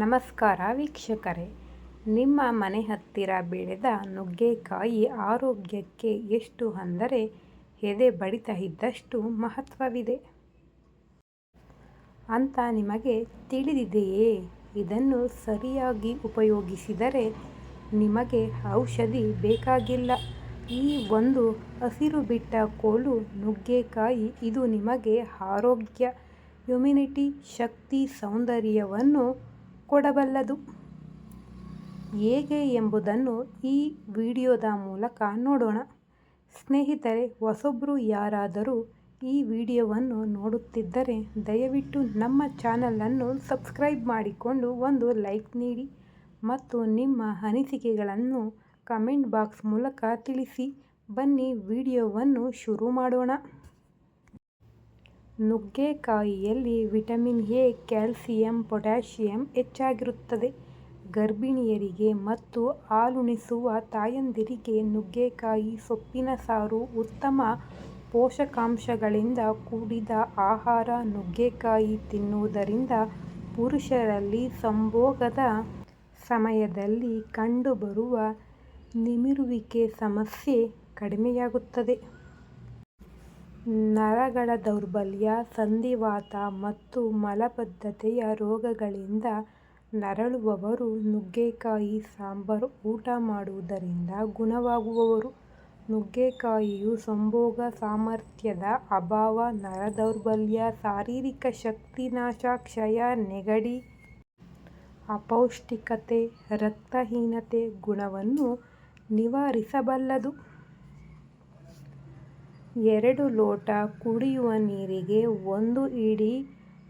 ನಮಸ್ಕಾರ ವೀಕ್ಷಕರೇ. ನಿಮ್ಮ ಮನೆ ಹತ್ತಿರ ಬೆಳೆದ ನುಗ್ಗೆಕಾಯಿ ಆರೋಗ್ಯಕ್ಕೆ ಎಷ್ಟು ಅಂದರೆ ಎದೆ ಬಡಿತ ಇದ್ದಷ್ಟು ಮಹತ್ವವಿದೆ? ಅಂತ ನಿಮಗೆ ತಿಳಿದಿದೆಯೇ? ಇದನ್ನು ಸರಿಯಾಗಿ ಉಪಯೋಗಿಸಿದರೆ ನಿಮಗೆ ಔಷಧಿ ಬೇಕಾಗಿಲ್ಲ. ಈ ಒಂದು ಹಸಿರು ಬಿಟ್ಟ ಕೋಲು ನುಗ್ಗೆಕಾಯಿ ಇದು ನಿಮಗೆ ಆರೋಗ್ಯ ಇಮ್ಯುನಿಟಿ ಶಕ್ತಿ, ಸೌಂದರ್ಯವನ್ನು ಕೊಡಬಲ್ಲದು? ಹೇಗೆ ಎಂಬುದನ್ನು ಈ ವಿಡಿಯೋದ ಮೂಲಕ ನೋಡೋಣ. ಸ್ನೇಹಿತರೆ ಹೊಸೊಬ್ಬರು ಯಾರಾದರೂ ಈ ವಿಡಿಯೋವನ್ನು ನೋಡುತ್ತಿದ್ದರೆ ದಯವಿಟ್ಟು ನಮ್ಮ ಚಾನಲನ್ನು ಸಬ್ಸ್ಕ್ರೈಬ್ ಮಾಡಿಕೊಂಡು ಒಂದು ಲೈಕ್ ನೀಡಿ ಮತ್ತು ನಿಮ್ಮ ಅನಿಸಿಕೆಗಳನ್ನು ಕಮೆಂಟ್ ಬಾಕ್ಸ್ ಮೂಲಕ ತಿಳಿಸಿ. ಬನ್ನಿ, ವಿಡಿಯೋವನ್ನು ಶುರು ಮಾಡೋಣ. ನುಗ್ಗೆಕಾಯಿಯಲ್ಲಿ ವಿಟಮಿನ್ ಎ, ಕ್ಯಾಲ್ಸಿಯಂ ಪೊಟ್ಯಾಶಿಯಂ ಹೆಚ್ಚಾಗಿರುತ್ತದೆ. ಗರ್ಭಿಣಿಯರಿಗೆ ಮತ್ತು ಹಾಲುಣಿಸುವ ತಾಯಂದಿರಿಗೆ ನುಗ್ಗೆಕಾಯಿ ಸೊಪ್ಪಿನ ಸಾರು ಉತ್ತಮ ಪೋಷಕಾಂಶಗಳಿಂದ ಕೂಡಿದ ಆಹಾರ. ನುಗ್ಗೆಕಾಯಿ ತಿನ್ನುವುದರಿಂದ ಪುರುಷರಲ್ಲಿ ಸಂಭೋಗದ ಸಮಯದಲ್ಲಿ ಕಂಡುಬರುವ ನಿಮಿರುವಿಕೆ ಸಮಸ್ಯೆ ಕಡಿಮೆಯಾಗುತ್ತದೆ. ನರಗಳ ದೌರ್ಬಲ್ಯ, ಸಂಧಿವಾತ ಮತ್ತು ಮಲಬದ್ಧತೆಯ ರೋಗಗಳಿಂದ ನರಳುವವರು ನುಗ್ಗೆಕಾಯಿ ಸಾಂಬಾರ್, ಊಟ ಮಾಡುವುದರಿಂದ ಗುಣವಾಗುವವರು. ನುಗ್ಗೆಕಾಯಿಯು ಸಂಭೋಗ ಸಾಮರ್ಥ್ಯದ ಅಭಾವ, ನರ ದೌರ್ಬಲ್ಯ, ಶಾರೀರಿಕ ಶಕ್ತಿ ನಾಶ, ಕ್ಷಯ, ನೆಗಡಿ, ಅಪೌಷ್ಟಿಕತೆ, ರಕ್ತಹೀನತೆ ಗುಣವನ್ನು ನಿವಾರಿಸಬಲ್ಲದು. ಎರಡು ಲೋಟ ಕುಡಿಯುವ ನೀರಿಗೆ ಒಂದು ಹಿಡಿ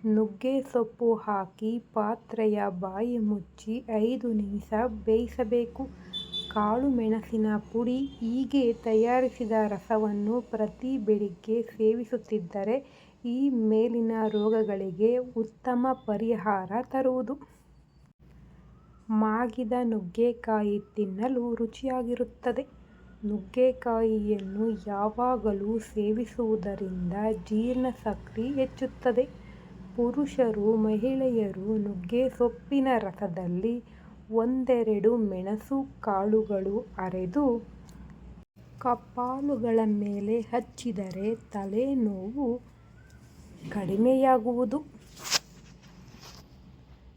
ನುಗ್ಗೆಸೊಪ್ಪು ಹಾಕಿ ಪಾತ್ರೆಯ ಬಾಯಿ ಮುಚ್ಚಿ ಐದು ನಿಮಿಷ ಬೇಯಿಸಬೇಕು. ಕಾಳು ಮೆಣಸಿನ ಪುಡಿ ಹೀಗೆ ತಯಾರಿಸಿದ ರಸವನ್ನು ಪ್ರತಿ ಬೆಳಿಗ್ಗೆ ಸೇವಿಸುತ್ತಿದ್ದರೆ ಈ ಮೇಲಿನ ರೋಗಗಳಿಗೆ ಉತ್ತಮ ಪರಿಹಾರ ತರುವುದು. ಮಾಗಿದ ನುಗ್ಗೆಕಾಯಿ ತಿನ್ನಲು ರುಚಿಯಾಗಿರುತ್ತದೆ. ನುಗ್ಗೆಕಾಯಿಯನ್ನು ಯಾವಾಗಲೂ ಸೇವಿಸುವುದರಿಂದ ಜೀರ್ಣಶಕ್ತಿ ಹೆಚ್ಚುತ್ತದೆ. ಪುರುಷರು ಮಹಿಳೆಯರು ನುಗ್ಗೆಸೊಪ್ಪಿನ ರಸದಲ್ಲಿ ಒಂದೆರಡು ಮೆಣಸು ಕಾಳುಗಳು ಅರೆದು ಕಪಾಲುಗಳ ಮೇಲೆ ಹಚ್ಚಿದರೆ ತಲೆನೋವು ಕಡಿಮೆಯಾಗುವುದು.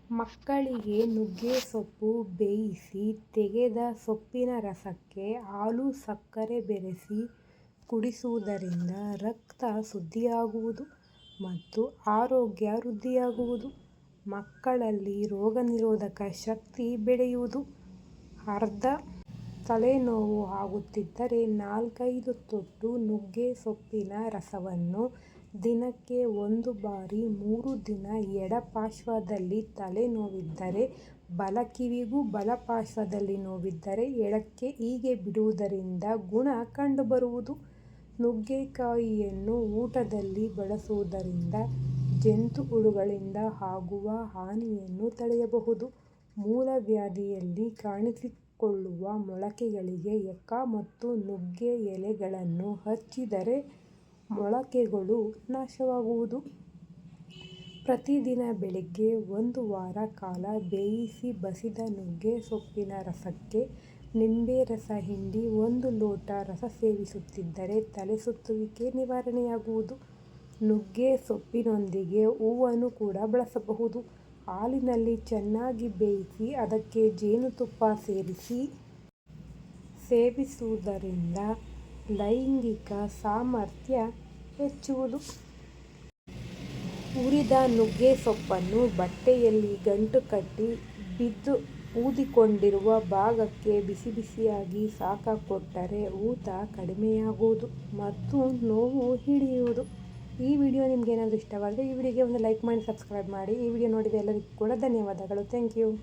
ಮಕ್ಕಳಿಗೆ ನುಗ್ಗೆಸೊಪ್ಪು ಬೇಯಿಸಿ, ತೆಗೆದ ಸೊಪ್ಪಿನ ರಸಕ್ಕೆ ಹಾಲು, ಸಕ್ಕರೆ ಬೆರೆಸಿ ಕುಡಿಸುವುದರಿಂದ ರಕ್ತ ಶುದ್ಧಿಯಾಗುವುದು ಮತ್ತು ಆರೋಗ್ಯ ವೃದ್ಧಿಯಾಗುವುದು. ಮಕ್ಕಳಲ್ಲಿ ರೋಗನಿರೋಧಕ ಶಕ್ತಿ ಬೆಳೆಯುವುದು. ಅರ್ಧ ತಲೆನೋವು ಆಗುತ್ತಿದ್ದರೆ ನಾಲ್ಕೈದು ತೊಟ್ಟು ನುಗ್ಗೆ ಸೊಪ್ಪಿನ ರಸವನ್ನು ದಿನಕ್ಕೆ ಒಂದು ಬಾರಿ ಮೂರು ದಿನ ಎಡಪಾರ್ಶ್ವದಲ್ಲಿ ತಲೆನೋವಿದ್ದರೆ ಬಲ ಕಿವಿಗೂ ಬಲಪಾರ್ಶ್ವದಲ್ಲಿ ನೋವಿದ್ದರೆ ಎಡಕ್ಕೆ ಹೀಗೆ ಬಿಡುವುದರಿಂದ ಗುಣ ಕಂಡುಬರುವುದು. ನುಗ್ಗೆಕಾಯಿಯನ್ನು ಊಟದಲ್ಲಿ ಬಳಸುವುದರಿಂದ ಜಂತು ಹುಳುಗಳಿಂದ ಆಗುವ ಹಾನಿಯನ್ನು ತಡೆಯಬಹುದು. ಮೂಲವ್ಯಾಧಿಯಲ್ಲಿ ಕಾಣಿಸಿಕೊಳ್ಳುವ ಮೊಳಕೆಗಳಿಗೆ ಎಕ್ಕ ಮತ್ತು ನುಗ್ಗೆ ಎಲೆಗಳನ್ನು ಹಚ್ಚಿದರೆ ಮೊಳಕೆಗಳು ನಾಶವಾಗುವುದು? ಪ್ರತಿದಿನ ಬೆಳಿಗ್ಗೆ ಒಂದು ವಾರ ಕಾಲ ಬೇಯಿಸಿ ಬಸಿದ ನುಗ್ಗೆ ಸೊಪ್ಪಿನ ರಸಕ್ಕೆ ನಿಂಬೆ ರಸ ಹಿಂಡಿ ಒಂದು ಲೋಟ ರಸ ಸೇವಿಸುತ್ತಿದ್ದರೆ ತಲೆ ಸುತ್ತುವಿಕೆ ನಿವಾರಣೆಯಾಗುವುದು. ನುಗ್ಗೆ ಸೊಪ್ಪಿನೊಂದಿಗೆ ಹೂವನ್ನು ಕೂಡ ಬಳಸಬಹುದು. ಹಾಲಿನಲ್ಲಿ ಚೆನ್ನಾಗಿ ಬೇಯಿಸಿ ಅದಕ್ಕೆ ಜೇನುತುಪ್ಪ ಸೇರಿಸಿ ಸೇವಿಸುವುದರಿಂದ ಲೈಂಗಿಕ ಸಾಮರ್ಥ್ಯ ಹೆಚ್ಚುವುದು. ಉರಿದ ನುಗ್ಗೆ ಸೊಪ್ಪನ್ನು ಬಟ್ಟೆಯಲ್ಲಿ ಗಂಟು ಕಟ್ಟಿ ಬಿದ್ದು ಊದಿಕೊಂಡಿರುವ ಭಾಗಕ್ಕೆ ಬಿಸಿ ಬಿಸಿಯಾಗಿ ಸಾಕ ಕೊಟ್ಟರೆ ಊತ ಕಡಿಮೆಯಾಗುವುದು ಮತ್ತು ನೋವು ಹಿಡಿಯುವುದು. ಈ ವಿಡಿಯೋ ನಿಮಗೆ ಏನಾದರೂ ಇಷ್ಟವಾದರೆ ಈ ವಿಡಿಯೋಗೆ ಒಂದು ಲೈಕ್ ಮಾಡಿ, ಸಬ್ಸ್ಕ್ರೈಬ್ ಮಾಡಿ. ಈ ವಿಡಿಯೋ ನೋಡಿದ ಎಲ್ಲರಿಗೂ ಕೂಡ ಧನ್ಯವಾದಗಳು. Thank you.